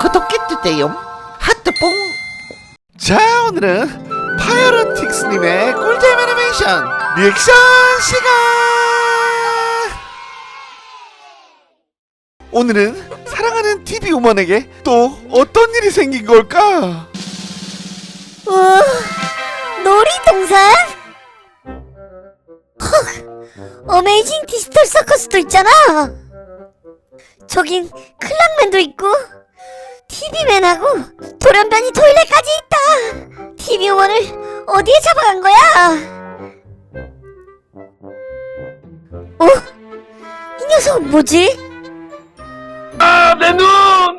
구독해주세요 하트뽕 자 오늘은 파이어로틱스님의 꿀잼 애니메이션 리액션 시간 오늘은 사랑하는 TV 우먼에게 또 어떤 일이 생긴 걸까? 우와, 놀이동산? 헉, 어메이징 디지털 서커스도 있잖아. 저긴 클락맨도 있고, TV맨하고 돌연변이 토일렛까지 있다. TV 원을 어디에 잡아간 거야? 어? 이 녀석 뭐지? 아, 내 눈!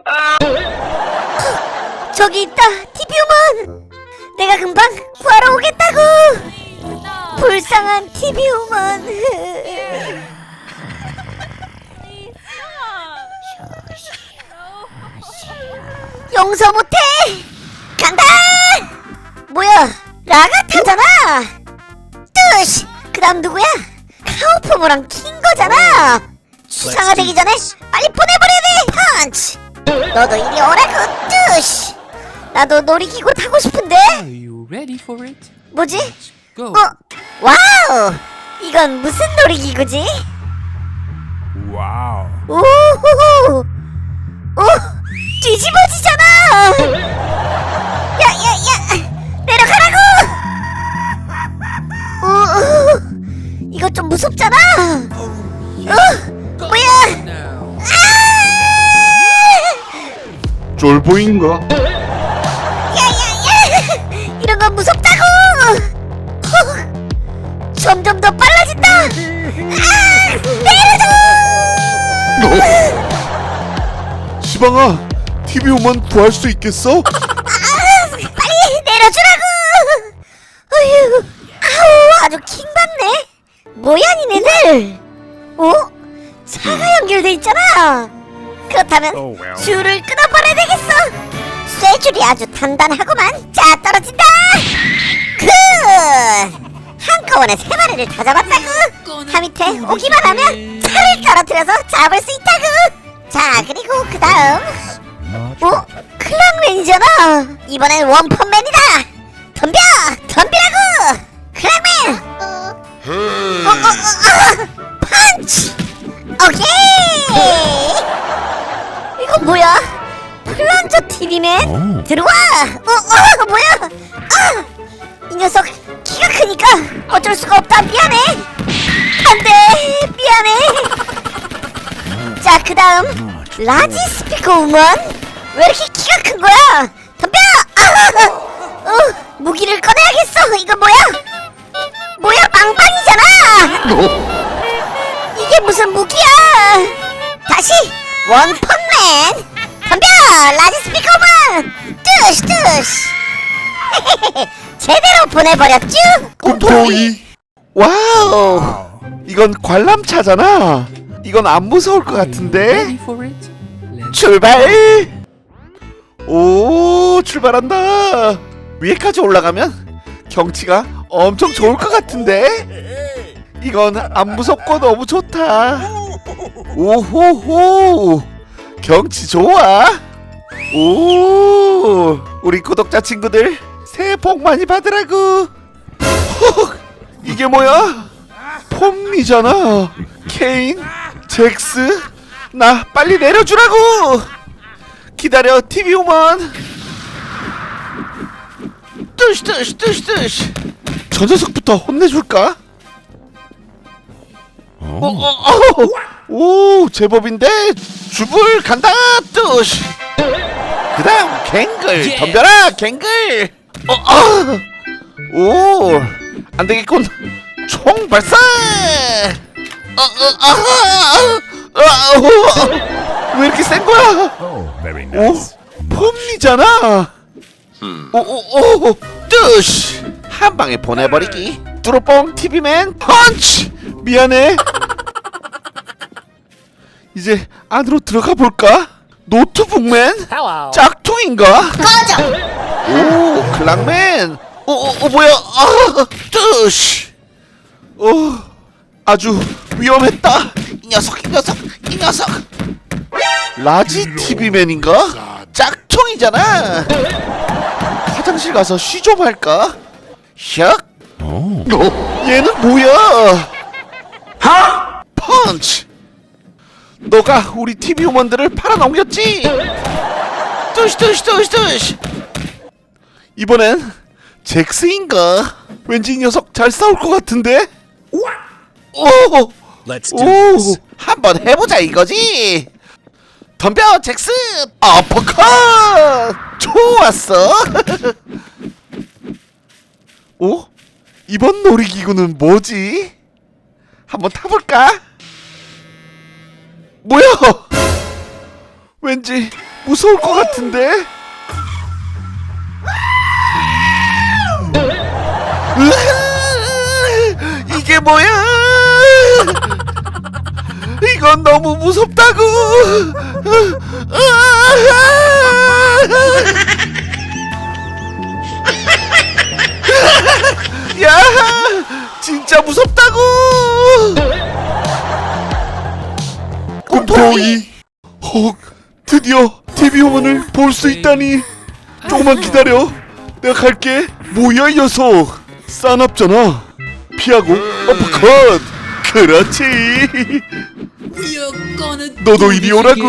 아, 저기 있다, TV우먼! 내가 금방 구하러 오겠다고! 불쌍한 TV우먼! 용서 못해! 간다! 뭐야, 라가타잖아! 뜨시! 그 다음 누구야? 카오포모랑 킨 거잖아! 수상화되기 전에 빨리 보내버려야 돼! 펀치! 너도 이리 오라고 뜨시! 나도 놀이기구 타고 싶은데? 뭐지? 어? 와우! 이건 무슨 놀이기구지? Wow. 오호호! 오! 뒤집어지잖아! 야, 야, 야! 내려가라고! 오, 이거 좀 무섭잖아! 어? 뭐야! Now. 쫄보인가? 야 야 야! 이런 건 무섭다고! 헉, 점점 더 빨라진다! 아! 내려줘! 시방아 TV 우먼 구할 수 있겠어? 빨리 내려주라고! 어휴, 아우 아주 킹받네. 뭐야 니네들? 어? 차가 연결돼 있잖아. 그렇다면 well. 줄을 끊어버려야 되겠어. 쇠줄이 아주 단단하구만. 자 떨어진다. 그 한꺼번에 세 마리를 다 잡았다고. 하 밑에 오기만 하면 차를 떨어뜨려서 잡을 수 있다고. 자 그리고 그 다음 어? 클락맨이잖아. 이번엔 원펀맨이다. 덤벼! 덤비라고! 클락맨! 어, 어, 어, 어. 펀치! 오케이! 이건 뭐야? 플런저 TV맨 들어와! 어, 어, 뭐야? 아, 이 녀석 키가 크니까 어쩔 수가 없다. 미안해. 안돼. 미안해. 자, 그 다음 라지 스피커 우먼 왜 이렇게 키가 큰 거야? 덤벼! 아! 어, 무기를 꺼내야겠어. 이거 뭐야? 뭐야, 빵빵이잖아. 이게 무슨 무기야? 다시 원펀맨 덤벼! 라지 스피커 우먼 뜨시 뜨시. 제대로 보내버렸쥬? 꿈토이 와우 이건 관람차잖아 이건 안 무서울 것 같은데 출발 오 출발한다. 위에까지 올라가면 경치가 엄청 좋을 것 같은데? 이건 안 무섭고 너무 좋다. 오호호. 경치 좋아. 오 우리 구독자 친구들 새해 복 많이 받으라고. 헉, 이게 뭐야? 폼미잖아. 케인 잭스 나 빨리 내려주라고 기다려 TV 오만. 뜨시 뜨시 뜨시 뜨시. 저 녀석부터 혼내줄까? 어, 어, 어, 오 제법인데 주불 간다 뜨시. 그 다음 갱글 덤벼라 갱글. 어, 어. 오 안되겠군. 총 발사! 어, 어, 아, 아, 아, 어, 왜 이렇게 센 거야 Very 오, nice. 폼이잖아. 오, 오, 오, 뜨시. 한 방에 보내버리기. 뚜루뽕 TV맨 펀치. 미안해. 이제 안으로 들어가 볼까? 노트북맨? 짝퉁인가? 꺼져! 오, 클랑맨. 오, 오, 오 뭐야? 아, 뜨시. 오, 아주 위험했다. 이 녀석, 이 녀석, 이 녀석. 라지 TV맨인가? 짝퉁이잖아. 화장실 가서 쉬 좀 할까? 샥! 얘는 뭐야? 하? 펀치! 너가 우리 TV 우먼들을 팔아넘겼지? 뚜시 뚜시 뚜시 뚜시! 이번엔 잭스인가? 왠지 이 녀석 잘 싸울 것 같은데? 오! 오. 한번 해보자 이거지. 덤벼 잭스 어퍼컷 좋았어. 오 이번 놀이기구는 뭐지? 한번 타볼까? 뭐야? 왠지 무서울 것 같은데. 이게 뭐야? 이건 너무 무섭다고. 야, 진짜 무섭다고. 꿈토이. 헉, 드디어 TV 화면을 볼 수 있다니. 조금만 기다려. 내가 갈게. 뭐야 이 녀석. 싸납잖아. 피하고 어퍼컷. 그렇지. 너도 이리 오라고.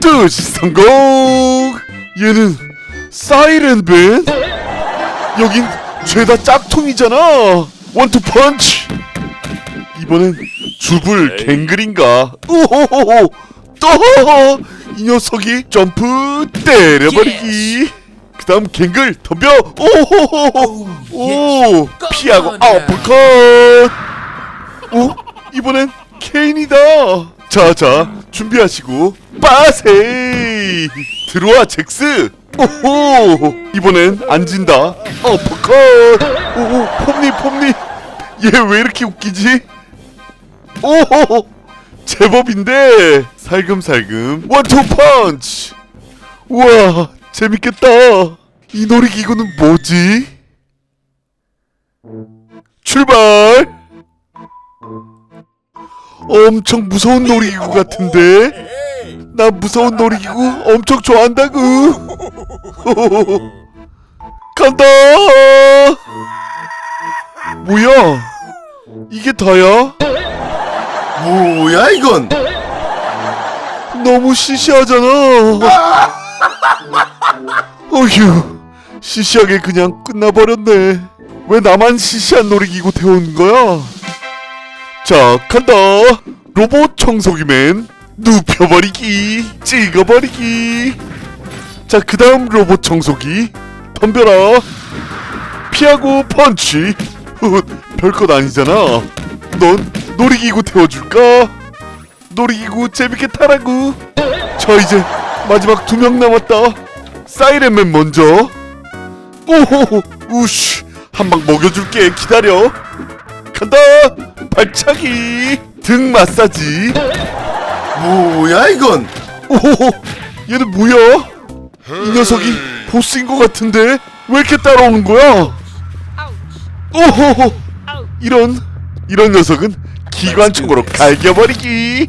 뜨시 성공. 얘는 사이렌밴. 여긴 죄다 짝퉁이잖아. 원투 펀치. 이번엔 주불 갱글인가? 오호호호. 또이 녀석이 점프 때려버리기. 그다음 갱글 덤벼. 오호호호. 오 피하고 아웃컷. 오 이번엔 케인이다. 자자 준비하시고 빠세이 들어와 잭스. 오호 이번엔 안 진다. 어퍼컷. 오오 폼니 폼니 얘 왜 이렇게 웃기지? 오호 제법인데 살금살금 원투 펀치. 우와 재밌겠다. 이 놀이기구는 뭐지? 출발. 엄청 무서운 놀이기구 같은데? 나 무서운 놀이기구 엄청 좋아한다고. 간다. 뭐야? 이게 다야? 뭐야 이건? 너무 시시하잖아. 어휴, 시시하게 그냥 끝나버렸네. 왜 나만 시시한 놀이기구 태운 거야? 자, 간다. 로봇 청소기맨 눕혀버리기, 찍어버리기. 자, 그 다음 로봇 청소기 덤벼라. 피하고 펀치. 훗, 별것 아니잖아. 넌 놀이기구 태워줄까? 놀이기구 재밌게 타라고. 저 이제 마지막 두 명 남았다. 사이렌맨 먼저. 오호, 우쉬, 한 방 먹여줄게. 기다려. 간다. 발차기, 등 마사지. 뭐야 이건? 오호, 얘는 뭐야? 이 녀석이 보스인 것 같은데 왜 이렇게 따라오는 거야? 오호, 이런 이런 녀석은 기관총으로 갈겨버리기.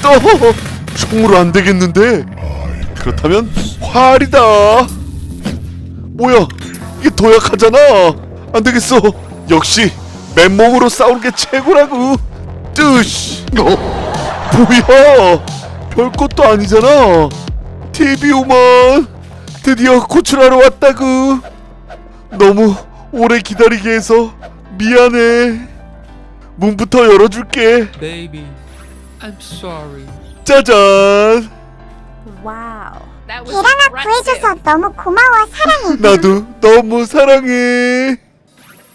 또 총으로 안 되겠는데? 그렇다면 활이다. 뭐야? 이게 더 약하잖아. 안 되겠어. 역시 맨몸으로 싸우는 게 최고라고. 뜨시. 뭐야? 별 것도 아니잖아. TV 우먼 드디어 구출하러 왔다구. 너무 오래 기다리게 해서 미안해. 문부터 열어줄게. Baby, I'm sorry. 짜잔. 와우. 계란아. 구해줘서 너무 고마워 사랑해. 나도 너무 사랑해.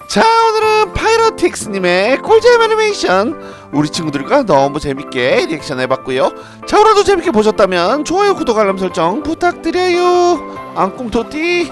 자 오늘은 파이러틱스님의 꿀잼 애니메이션 우리 친구들과 너무 재밌게 리액션 해봤고요 자 오늘도 재밌게 보셨다면 좋아요 구독 알람 설정 부탁드려요 앙꿈토띠